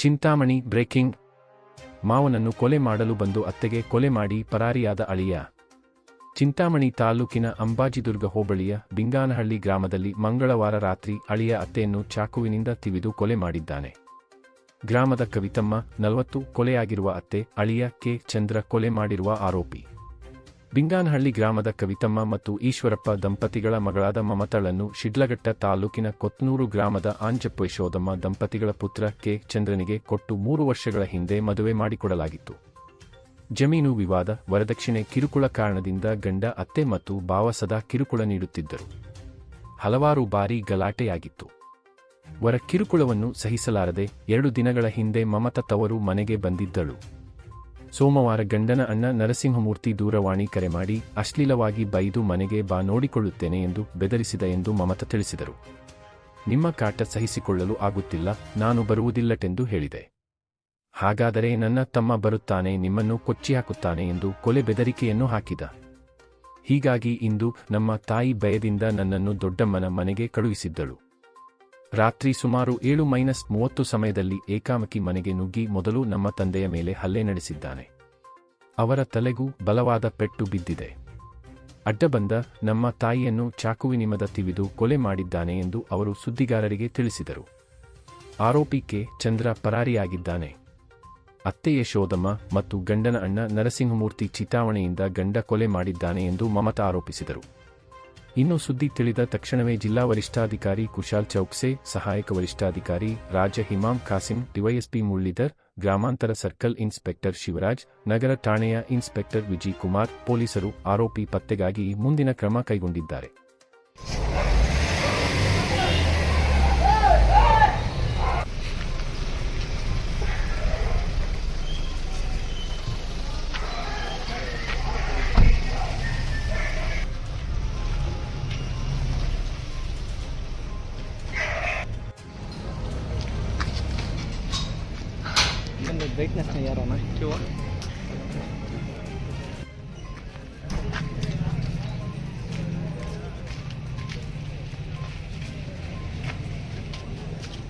Chintamani breaking. ಮಾವನನ್ನು ಕೊಲೆ ಮಾಡಲು ಬಂದು ಅತ್ತೆಗೆ ಕೊಲೆ ಮಾಡಿ ಪರಾರಿಯಾದ ಅಳಿಯ. ಚಿಂತಾಮಣಿ ತಾಲೂಕಿನ ಅಂಬಾಜಿದುರ್ಗ ಹೋಬಳಿಯ ಬಿಂಗಾನಹಳ್ಳಿ ಗ್ರಾಮದಲ್ಲಿ ಮಂಗಳವಾರ ರಾತ್ರಿ ಅಳಿಯ ಅತ್ತೆಯನ್ನು ಚಾಕುವಿನಿಂದ ತಿವಿದು ಕೊಲೆ ಮಾಡಿದ್ದಾನೆ. ಗ್ರಾಮದ ಕವಿತಮ್ಮ ನಲವತ್ತು ಕೊಲೆಯಾಗಿರುವ ಅತ್ತೆ ಅಳಿಯ ಕೆ. ಚಂದ್ರ ಕೊಲೆ ಮಾಡಿರುವ ಆರೋಪಿ. ಬಿಂಗಾನಹಳ್ಳಿ ಗ್ರಾಮದ ಕವಿತಮ್ಮ ಮತ್ತು ಈಶ್ವರಪ್ಪ ದಂಪತಿಗಳ ಮಗಳಾದ ಮಮತಳನ್ನು ಶಿಡ್ಲಘಟ್ಟ ತಾಲೂಕಿನ ಕೊತ್ನೂರು ಗ್ರಾಮದ ಆಂಜಪ್ಪ ಯಶೋಧಮ್ಮ ದಂಪತಿಗಳ ಪುತ್ರ ಕೆ. ಚಂದ್ರನಿಗೆ ಕೊಟ್ಟು ಮೂರು ವರ್ಷಗಳ ಹಿಂದೆ ಮದುವೆ ಮಾಡಿಕೊಡಲಾಗಿತ್ತು. ಜಮೀನು ವಿವಾದ, ವರದಕ್ಷಿಣೆ ಕಿರುಕುಳ ಕಾರಣದಿಂದ ಗಂಡ, ಅತ್ತೆ ಮತ್ತು ಭಾವ ಸದಾ ಕಿರುಕುಳ ನೀಡುತ್ತಿದ್ದರು. ಹಲವಾರು ಬಾರಿ ಗಲಾಟೆಯಾಗಿತ್ತು. ವರ ಕಿರುಕುಳವನ್ನು ಸಹಿಸಲಾರದೆ ಎರಡು ದಿನಗಳ ಹಿಂದೆ ಮಮತ ತವರು ಮನೆಗೆ ಬಂದಿದ್ದಳು. ಸೋಮವಾರ ಗಂಡನ ಅಣ್ಣ ನರಸಿಂಹಮೂರ್ತಿ ದೂರವಾಣಿ ಕರೆ ಮಾಡಿ, ಅಶ್ಲೀಲವಾಗಿ ಬೈದು ಮನೆಗೆ ಬಾ ನೋಡಿಕೊಳ್ಳುತ್ತೇನೆ ಎಂದು ಬೆದರಿಸಿದ ಎಂದು ಮಮತಾ ತಿಳಿಸಿದರು. ನಿಮ್ಮ ಕಾಟ ಸಹಿಸಿಕೊಳ್ಳಲು ಆಗುತ್ತಿಲ್ಲ, ನಾನು ಬರುವುದಿಲ್ಲಟೆಂದು ಹೇಳಿದೆ. ಹಾಗಾದರೆ ನನ್ನ ತಮ್ಮ ಬರುತ್ತಾನೆ, ನಿಮ್ಮನ್ನು ಕೊಚ್ಚಿ ಹಾಕುತ್ತಾನೆ ಎಂದು ಕೊಲೆ ಬೆದರಿಕೆಯನ್ನು ಹಾಕಿದ. ಹೀಗಾಗಿ ಇಂದು ನಮ್ಮ ತಾಯಿ ಭಯದಿಂದ ನನ್ನನ್ನು ದೊಡ್ಡಮ್ಮನ ಮನೆಗೆ ಕಳುಹಿಸಿದ್ದಳು. ರಾತ್ರಿ ಸುಮಾರು ಏಳು ಮೈನಸ್ ಮೂವತ್ತು ಸಮಯದಲ್ಲಿ ಏಕಾಮಕಿ ಮನೆಗೆ ನುಗ್ಗಿ ಮೊದಲು ನಮ್ಮ ತಂದೆಯ ಮೇಲೆ ಹಲ್ಲೆ ನಡೆಸಿದ್ದಾನೆ. ಅವರ ತಲೆಗೂ ಬಲವಾದ ಪೆಟ್ಟು ಬಿದ್ದಿದೆ. ಅಡ್ಡ ಬಂದ ನಮ್ಮ ತಾಯಿಯನ್ನು ಚಾಕುವಿನಿಮದ ತಿವಿದು ಕೊಲೆ ಮಾಡಿದ್ದಾನೆ ಎಂದು ಅವರು ಸುದ್ದಿಗಾರರಿಗೆ ತಿಳಿಸಿದರು. ಆರೋಪಿ ಕೆ. ಚಂದ್ರ ಪರಾರಿಯಾಗಿದ್ದಾನೆ. ಅತ್ತೆ ಯಶೋದಮ್ಮ ಮತ್ತು ಗಂಡನ ಅಣ್ಣ ನರಸಿಂಹಮೂರ್ತಿ ಚಿತಾವಣೆಯಿಂದ ಗಂಡ ಕೊಲೆ ಮಾಡಿದ್ದಾನೆ ಎಂದು ಮಮತಾ ಆರೋಪಿಸಿದರು. ಇನ್ನು ಸುದ್ದಿ ತಿಳಿದ ತಕ್ಷಣವೇ ಜಿಲ್ಲಾ ವರಿಷ್ಠಾಧಿಕಾರಿ ಕುಶಾಲ್ ಚೌಕ್ಸೆ, ಸಹಾಯಕ ವರಿಷ್ಠಾಧಿಕಾರಿ ರಾಜ ಹಿಮಾಂ ಖಾಸಿಂ, ಡಿವೈಎಸ್ಪಿ ಮುರಳೀಧರ್, ಗ್ರಾಮಾಂತರ ಸರ್ಕಲ್ ಇನ್ಸ್ಪೆಕ್ಟರ್ ಶಿವರಾಜ್, ನಗರ ಠಾಣೆಯ ಇನ್ಸ್ಪೆಕ್ಟರ್ ವಿಜಯ್ ಕುಮಾರ್, ಪೊಲೀಸರು ಆರೋಪಿ ಪತ್ತೆಗಾಗಿ ಮುಂದಿನ ಕ್ರಮ ಕೈಗೊಂಡಿದ್ದಾರೆ. Vet nästan jag göra nej. Jo.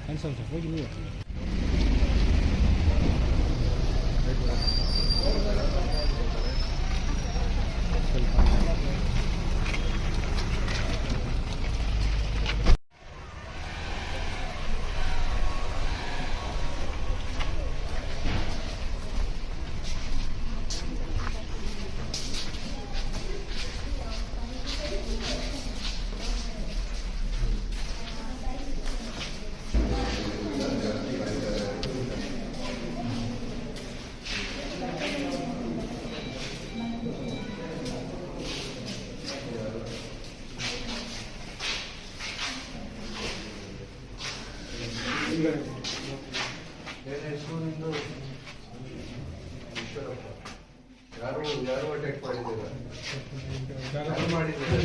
Hansson, ta fråga. ಯಾರೋಣ ಅನ್ಸಲ್ತ ಹೋಗಿ ನೀವು ಯಾರು ಯಾರು ಅಟ್ಯಾಕ್ ಮಾಡಿದ್ದೀರ ಯಾರು ಮಾಡಿದ್ದೀರ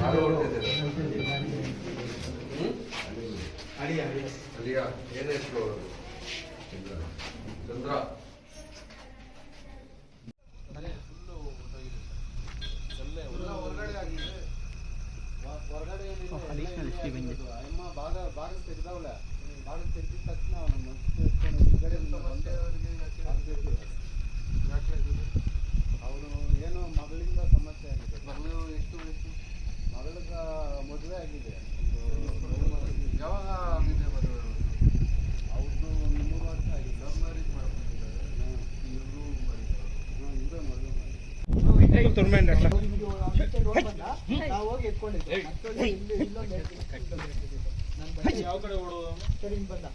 ಯಾರು ಹೊಡೆದಿದ್ದೀರ ಅಲಿಯಾ ಏನ್ ಹೆಸರು ಅವ್ರದ್ದು? ಚಂದ್ರ ಹೊರಗಡೆ ಸ್ಟೀವಿಂಗ್ ಅವರು ಏನೋ ಮಗಳಿಂದ ಸಮಸ್ಯೆ ಆಗಿದೆ ಮಗಳು ಎಷ್ಟು ವಯಸ್ಸು ಮಗಳಿಗ ಮದುವೆ ಆಗಿದೆ ಯಾವಾಗ ಆಗಿದೆ ಮದುವೆ ಅವ್ರದ್ದು ಒಂದು ಮೂರು ವರ್ಷ ಆಗಿದೆ ಲವ್ ಮ್ಯಾರೇಜ್ ಮಾಡ್ಕೊಂಡಿದ್ದಾರೆ ಇವರು ಮಾಡಿದ್ದಾರೆ ಹ್ಮ್, ಇವರೇ ಮದುವೆ ಮಾಡಿ ನಾವು ಹೋಗಿ ಎತ್ಕೊಂಡಿದ್ವಿ ಮತ್ತೊಂದು ಇಲ್ಲಿ ಇಲ್ಲೊಂದು ಎತ್ಕೊಂಡು ನಾನು ಬಂದೆ. ಯಾವ ಕಡೆ ಓಡೋದು ಸರಿ ಹಿಂಗ್ ಬಂದ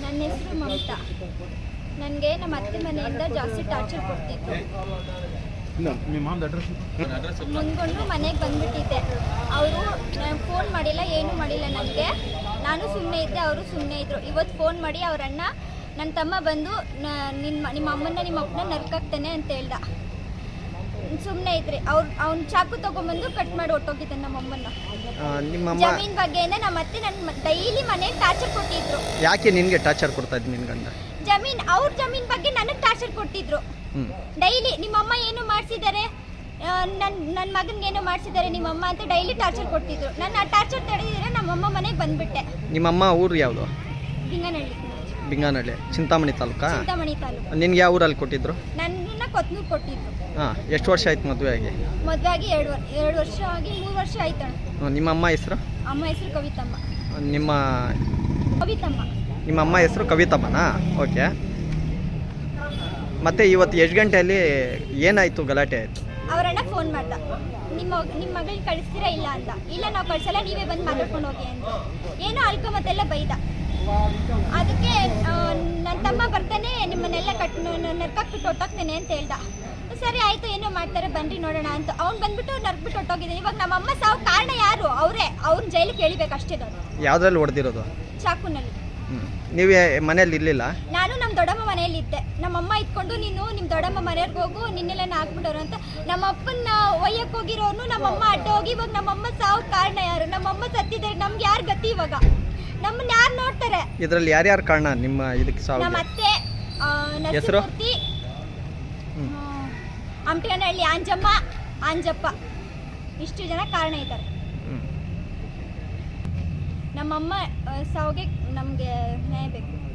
ನನ್ನ ಹೆಸರು ಮಮತಾ ನನಗೆ ನಮ್ಮ ಅತ್ತೆ ಮನೆಯಿಂದ ಜಾಸ್ತಿ ಟಾರ್ಚರ್ ಮುಂದ್ಕೊಂಡು ಮನೆಗೆ ಬಂದ್ಬಿಟ್ಟಿದ್ದೆ. ಅವರು ನಾನು ಫೋನ್ ಮಾಡಿಲ್ಲ ಏನೂ ಮಾಡಿಲ್ಲ ನನಗೆ ನಾನು ಸುಮ್ಮನೆ ಇದ್ದೆ ಅವರು ಸುಮ್ಮನೆ ಇದ್ದರು ಇವತ್ತು ಫೋನ್ ಮಾಡಿ ಅವ್ರ ಅಣ್ಣ ನನ್ನ ತಮ್ಮ ಬಂದು ನಿಮ್ಮ ನಿಮ್ಮ ಅಮ್ಮನ್ನ ನಿಮ್ಮ ಅಪ್ಪನ ನರ್ಕಾಕ್ತಾನೆ ಅಂತ ಹೇಳ್ದ. ಸುಮ್ಮನೆ ಇದ್ರಿ. ಅವ್ರು ಅವ್ನ ಚಾಕು ತಗೊಂಬಂದು ಕಟ್ ಮಾಡಿ ಹೊಟ್ಟೋಗಿದ್ದಾನೆ ನಮ್ಮ ಅಮ್ಮನ್ನ. ನಿಮ್ಮಮ್ಮ ಜಮೀನ್ ಬಗ್ಗೆಯಿಂದ ನಮ್ಮ ಅತ್ತೆ ನನ್ನ ಡೈಲಿ ಮನೆಗೆ ಟಾರ್ಚರ್ ಕೊಟ್ಟಿದ್ರು. ಯಾಕೆ ನಿನ್ಗೆ ಟಾರ್ಚರ್ ಕೊಡ್ತಾ ಇದ್ ನಿನ್ ಗಂಡ? ಜಮೀನ್ ಅವ್ರ ಜಮೀನ್ ಬಗ್ಗೆ ನನಗೆ ಟಾರ್ಚರ್ ಕೊಟ್ಟಿದ್ರು. ಡೈಲಿ ನಿಮ್ಮಮ್ಮ ಏನು ಮಾಡ್ಸಿದ್ದಾರೆ? ನನ್ನ ನನ್ನ ಮಗನಿಗೆ ಏನೋ ಮಾಡಿಸಿದ್ದಾರೆ ನಿಮ್ಮಮ್ಮ ಅಂತ ಡೈಲಿ ಟಾರ್ಚರ್ ಕೊಟ್ಟಿದ್ರು. ನನ್ನ ಆ ಟಾರ್ಚರ್ ತಡೆದಿದ್ರೆ ನಮ್ಮಮ್ಮ ಮನೆಗೆ ಬಂದ್ಬಿಟ್ಟೆ. ನಿಮ್ಮಮ್ಮ ಊರು ಯಾವುದು? ಹಿಂಗನಹಳ್ಳಿ ಬಿಂಗಾನಹಳ್ಳಿ ಚಿಂತಾಮಣಿ ತಾಲೂಕಾ? ಚಿಂತಾಮಣಿ ತಾಲೂಕು. ನಿನ್ಗೆ ಯಾವ ಊರಲ್ಲಿ ಕೊಟ್ಟಿದ್ರು? ನನ್ನ ಕೊತ್ನೂರು ಕೊಟ್ಟಿದ್ರು. ಹಾಂ ಎಷ್ಟು ವರ್ಷ ಆಯ್ತು ಮದುವೆ ಆಗಿ? ಮದುವೆ ಆಗಿ ಎರಡು ಎರಡು ವರ್ಷ ಆಗಿ ಮೂರು ವರ್ಷ ಆಯ್ತಣ್ಣ. ನಿಮ್ಮಅಮ್ಮ ನಿಮ್ಮ ಅಮ್ಮ ಹೆಸರು? ಅಮ್ಮ ಹೆಸರು ಕವಿತಮ್ಮ. ನಿಮ್ಮ ಕವಿತಮ್ಮ. ನಿಮ್ಮ ಅಮ್ಮ ಹೆಸರು ಕವಿತಮ್ಮನಾ? ಓಕೆ ಮತ್ತೆ ಇವತ್ತು ಎಷ್ಟು ಗಂಟೆಯಲ್ಲಿ ಏನಾಯಿತು ಗಲಾಟೆ ಆಯ್ತು? ಅವರಣ್ಣ ಫೋನ್ ಮಾಡ್ದ. ನಿಮ್ಮ ನಿಮ್ಮ ಮಗಳಿಗೆ ಕಳಿಸ್ತೀರಾ ಇಲ್ಲ ಅಂತ. ಇಲ್ಲ ನಾವು ಕಳ್ಸಲ್ಲ ನೀವೇ ಬಂದು ಮಾತಾಡ್ಕೊಂಡು ಹೋಗಿ ಅಂತ. ಏನೋ ಅಲ್ಕೊಂಬತ್ತೆಲ್ಲ ಬೈದ. ಅದಕ್ಕೆ ನನ್ನ ತಮ್ಮ ಬರ್ತಾನೆ ನಿಮ್ಮನ್ನೆಲ್ಲ ಕಟ್ ನರ್ಕಾಕ್ಬಿಟ್ಟು ಹೊಟ್ಟೋಗ್ತೇನೆ ಅಂತ ಹೇಳ್ದ. ಸರಿ ಆಯ್ತು ಏನೋ ಮಾಡ್ತಾರೆ ಬನ್ರಿ ನೋಡೋಣ ಅಂತ. ಅವ್ನು ಬಂದ್ಬಿಟ್ಟು ನರ್ಕ್ಬಿಟ್ಟು ಹೊಟ್ಟೋಗಿದ್ದಾನೆ ಇವಾಗ ನಮ್ಮಮ್ಮ ಸಾವು ಕಾರಣ ಯಾರು? ಅವರೇ. ಅವ್ರನ್ನ ಜೈಲಿಗೆ ಕೇಳಿಬೇಕು ಅಷ್ಟೇ ನಾನು. ಯಾವುದ್ರಲ್ಲಿ ಹೊಡೆದಿರೋದು? ಚಾಕುನಲ್ಲಿ. ಹ್ಞೂ ನೀವೇ ಮನೇಲಿ ಇರಲಿಲ್ಲ? ನಾನು ನಮ್ಮ ದೊಡ್ಡಮ್ಮ ಮನೆಯಲ್ಲಿದ್ದೆ ನಮ್ಮಮ್ಮ ಇದ್ಕೊಂಡು ನೀನು ನಿಮ್ಮ ದೊಡ್ಡಮ್ಮ ಮನೆಯವ್ರಿಗೆ ಹೋಗು ನಿನ್ನೆಲ್ಲ ಹಾಕ್ಬಿಟ್ಟವ್ರು ಅಂತ. ನಮ್ಮ ಅಪ್ಪನ ಒಯ್ಯಕ್ಕೆ ಹೋಗಿರೋನು ನಮ್ಮಮ್ಮ ಅಡ್ಡ ಹೋಗಿ ಇವಾಗ ನಮ್ಮಮ್ಮ ಸಾವು ಕಾರಣ ಯಾರು? ನಮ್ಮಮ್ಮ ಸತ್ತಿದ್ದಾರೆ ನಮ್ಗೆ ಯಾರು ಗತಿ ಇವಾಗ? ನಮ್ಮನ್ನ ಯಾರು ನೋಡ್ತಾರೆ? ಇದರಲ್ಲಿ ಯಾರ್ಯಾರು ಕಾರಣ ನಿಮ್ಮ ಇದಕ್ಕೆ ಸಾವು ನಮ್ಮ ಅತ್ತೆ ಆ, ಹೆಸ್ರು? ನರಸಿಂಹಮೂರ್ತಿ ಹ್ಮ್. ಆಂಜಮ್ಮ ಆಂಜಪ್ಪ. ಇಷ್ಟು ಜನ ಕಾರಣ ಇದ್ದಾರೆ. ನಮ್ಮಮ್ಮ ಸಾವ್ಗೆ ನಮಗೆ ನ್ಯಾಯ ಬೇಕು.